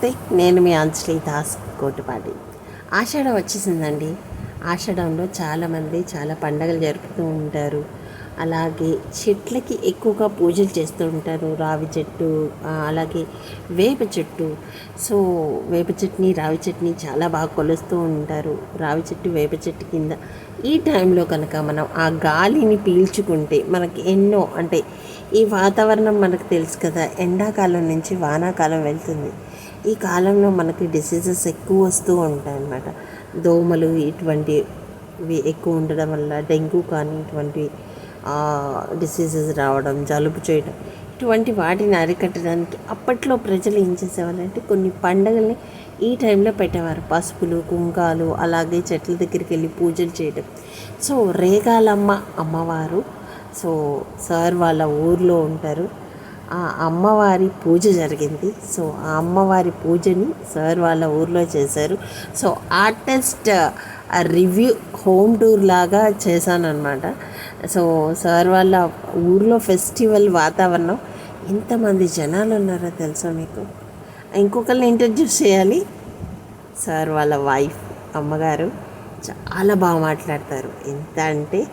నమస్తే నేను మీ అంజలి దాస్ కోటిపాటి. ఆషాఢం వచ్చేసిందండి. ఆషాఢంలో చాలామంది చాలా పండగలు జరుపుతూ ఉంటారు. అలాగే చెట్లకి ఎక్కువగా పూజలు చేస్తూ ఉంటారు. రావి చెట్టు అలాగే వేప చెట్టు. సో వేప చెట్టుని రావి చెట్టుని చాలా బాగా కొలుస్తూ ఉంటారు. రావి చెట్టు వేప చెట్టు కింద ఈ టైంలో కనుక మనం ఆ గాలిని పీల్చుకుంటే మనకి ఎన్నో అంటే ఈ వాతావరణం మనకు తెలుసు కదా ఎండాకాలం నుంచి వానాకాలం వెళ్తుంది. ఈ కాలంలో మనకి డిసీజెస్ ఎక్కువ వస్తూ ఉంటాయి అన్నమాట దోమలు ఇటువంటివి ఎక్కువ ఉండడం వల్ల డెంగ్యూ కానీ ఇటువంటి డిసీజెస్ రావడం జలుబు చేయడం ఇటువంటి వాటిని అరికట్టడానికి అప్పట్లో ప్రజలు ఏం చేసేవారంటే కొన్ని పండగల్ని ఈ టైంలో పెట్టేవారు. పసుపులు కుంకాలు అలాగే చెట్ల దగ్గరికి వెళ్ళి పూజలు చేయడం. సో రేగాలమ్మ అమ్మవారు సో సార్ వాళ్ళ ఊర్లో ఉంటారు. ఆ అమ్మవారి పూజ జరిగింది. సో ఆ అమ్మవారి పూజని సార్ వాళ్ళ ఊర్లో చేశారు. So artist review home tour లాగా చేశానన్నమాట. సో సార్ వాళ్ళ ఊర్లో ఫెస్టివల్ వాతావరణం ఎంతమంది జనాలు ఉన్నారో తెలుసా మీకు? ఇంకొకరిని ఇంట్రడ్యూస్ చేయాలి. సార్ వాళ్ళ వైఫ్ అమ్మగారు చాలా బాగా మాట్లాడతారు. ఎంత అంటే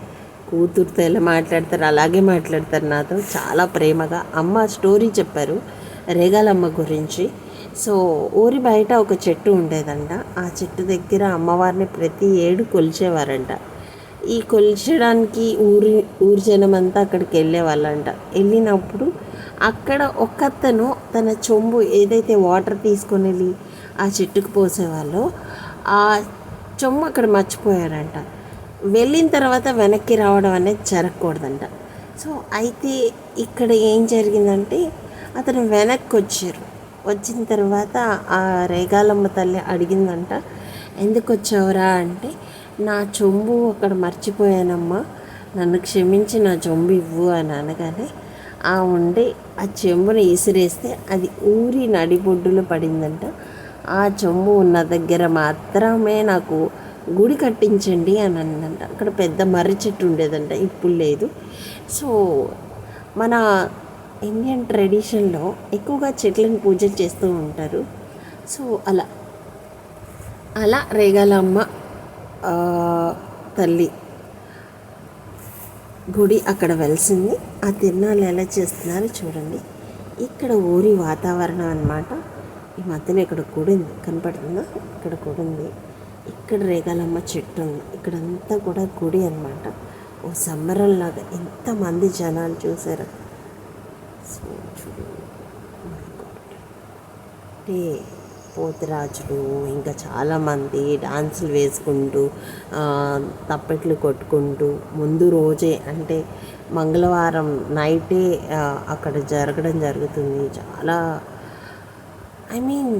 కూతురుతో ఎలా మాట్లాడతారు అలాగే మాట్లాడతారు నాతో. చాలా ప్రేమగా అమ్మ స్టోరీ చెప్పారు రేగాలమ్మ గురించి. సో ఊరి బయట ఒక చెట్టు ఉండేదంట. ఆ చెట్టు దగ్గర అమ్మవారిని ప్రతి ఏడు కొలిచేవారంట. ఈ కొలిచడానికి ఊరి ఊరి జనం అంతా అక్కడికి వెళ్ళేవాళ్ళంట. వెళ్ళినప్పుడు అక్కడ ఒక్కతను తన చెంబు ఏదైతే వాటర్ తీసుకొని వెళ్ళి ఆ చెట్టుకు పోసేవాళ్ళో ఆ చెంబు అక్కడ మర్చిపోయారంట వెళ్ళిన తర్వాత వెనక్కి రావడం అనేది జరగకూడదంట. సో అయితే ఇక్కడ ఏం జరిగిందంటే అతను వెనక్కి వచ్చారు వచ్చిన తర్వాత ఆ రేగాలమ్మ తల్లి అడిగిందంట ఎందుకు వచ్చావురా? అంటే నా చెంబు అక్కడ మర్చిపోయానమ్మా. నన్ను క్షమించి నా చెంబు ఇవ్వు అని అనగానే ఆ ఉండి ఆ చెంబును ఇసిరేస్తే అది ఊరి నడిబొడ్డులో పడిందంట. ఆ చెంబు ఉన్న దగ్గర మాత్రమే నాకు గుడి కట్టించండి అని అందంట అక్కడ పెద్ద మర్రి చెట్టు ఉండేదంట ఇప్పుడు లేదు. సో మన ఇండియన్ ట్రెడిషన్లో ఎక్కువగా చెట్లను పూజ చేస్తూ ఉంటారు. సో అలా అలా రేగాలమ్మ తల్లి గుడి అక్కడ వెలిసింది. ఆ తిరునాళ్ళు ఎలా చేస్తున్నారో చూడండి. ఇక్కడ ఊరి వాతావరణం అన్నమాట. ఈ మధ్యన ఇక్కడ గుడి ఉంది కనపడుతుందా? ఇక్కడ గుడి ఉంది. ఇక్కడ రేగాలమ్మ చెట్టు ఉంది. ఇక్కడంతా కూడా గుడి అనమాట ఓ సంబరంలాగా ఎంతమంది జనాలు చూసారు? సో చూడు. Oh అంటే పోతురాజులు ఇంకా చాలామంది డాన్సులు వేసుకుంటూ తప్పెట్లు కొట్టుకుంటూ ముందు రోజే అంటే మంగళవారం నైటే అక్కడ జరగడం జరుగుతుంది. చాలా ఐ మీన్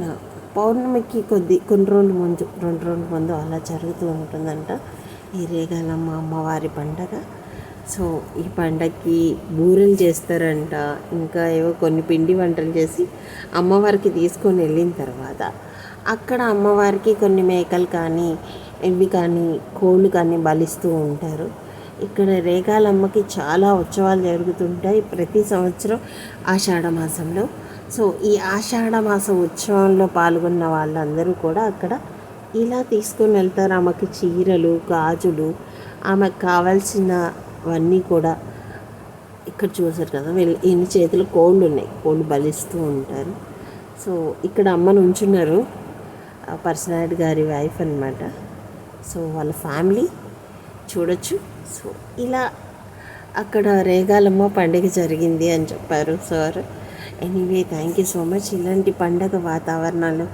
పౌర్ణమికి కొద్ది కొన్ని రోజుల ముందు రెండు రోజుల ముందు అలా జరుగుతూ ఉంటుందంట. ఈ రేగాలమ్మ అమ్మవారి పండగ. సో ఈ పండగకి బూరెలు చేస్తారంట. ఇంకా ఏవో కొన్ని పిండి వంటలు చేసి అమ్మవారికి తీసుకొని వెళ్ళిన తర్వాత అక్కడ అమ్మవారికి కొన్ని మేకలు కానీ ఇవి కానీ కోళ్ళు కానీ బలిస్తూ ఉంటారు. ఇక్కడ రేగాలమ్మకి చాలా ఉత్సవాలు జరుగుతుంటాయి. ప్రతి సంవత్సరం ఆషాఢ మాసంలో సో ఈ ఆషాఢ మాస ఉత్సవంలో పాల్గొన్న వాళ్ళందరూ కూడా అక్కడ ఇలా తీసుకుని వెళ్తారు. ఆమెకి చీరలు గాజులు ఆమెకు కావాల్సినవన్నీ కూడా ఇక్కడ చూసారు కదా వీళ్ళు ఈయన చేతిలో కోళ్ళు ఉన్నాయి. కోళ్ళు బలిస్తూ ఉంటారు. సో ఇక్కడ అమ్మను ఉంచున్నారు పర్సనాలిటీ గారి వైఫ్ అన్నమాట. సో వాళ్ళ ఫ్యామిలీ చూడొచ్చు. సో ఇలా అక్కడ రేగాలమ్మ పండుగ జరిగింది అని చెప్పారు sir. Anyway thank you so much ఇలాంటి పండగ వాతావరణాలు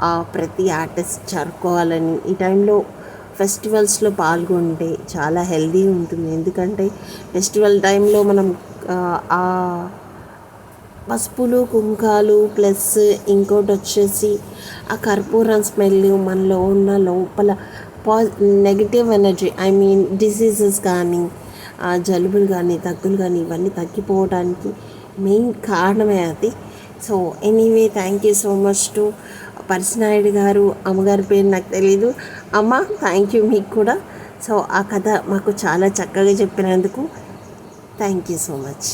ఆ, ప్రతి ఆర్టిస్ట్ జరుపుకోవాలని ఈ టైంలో ఫెస్టివల్స్లో పాల్గొంటే చాలా హెల్దీ ఉంటుంది. ఎందుకంటే ఫెస్టివల్ టైంలో మనం ఆ, పసుపులు కుంకాలు ప్లస్ ఇంకోటి వచ్చేసి ఆ కర్పూరం స్మెల్ మనలో ఉన్న లోపల పా negative energy I mean diseases కానీ ఆ జలుబులు కానీ దగ్గులు కానీ ఇవన్నీ తగ్గిపోవడానికి మెయిన్ కారణమే అది. So anyway thank you so much to పర్సనాయుడు గారు అమ్మగారి పేరు నాకు తెలీదు. అమ్మ థ్యాంక్ యూ మీకు కూడా. సో ఆ కథ మాకు చాలా చక్కగా చెప్పినందుకు థ్యాంక్ యూ సో మచ్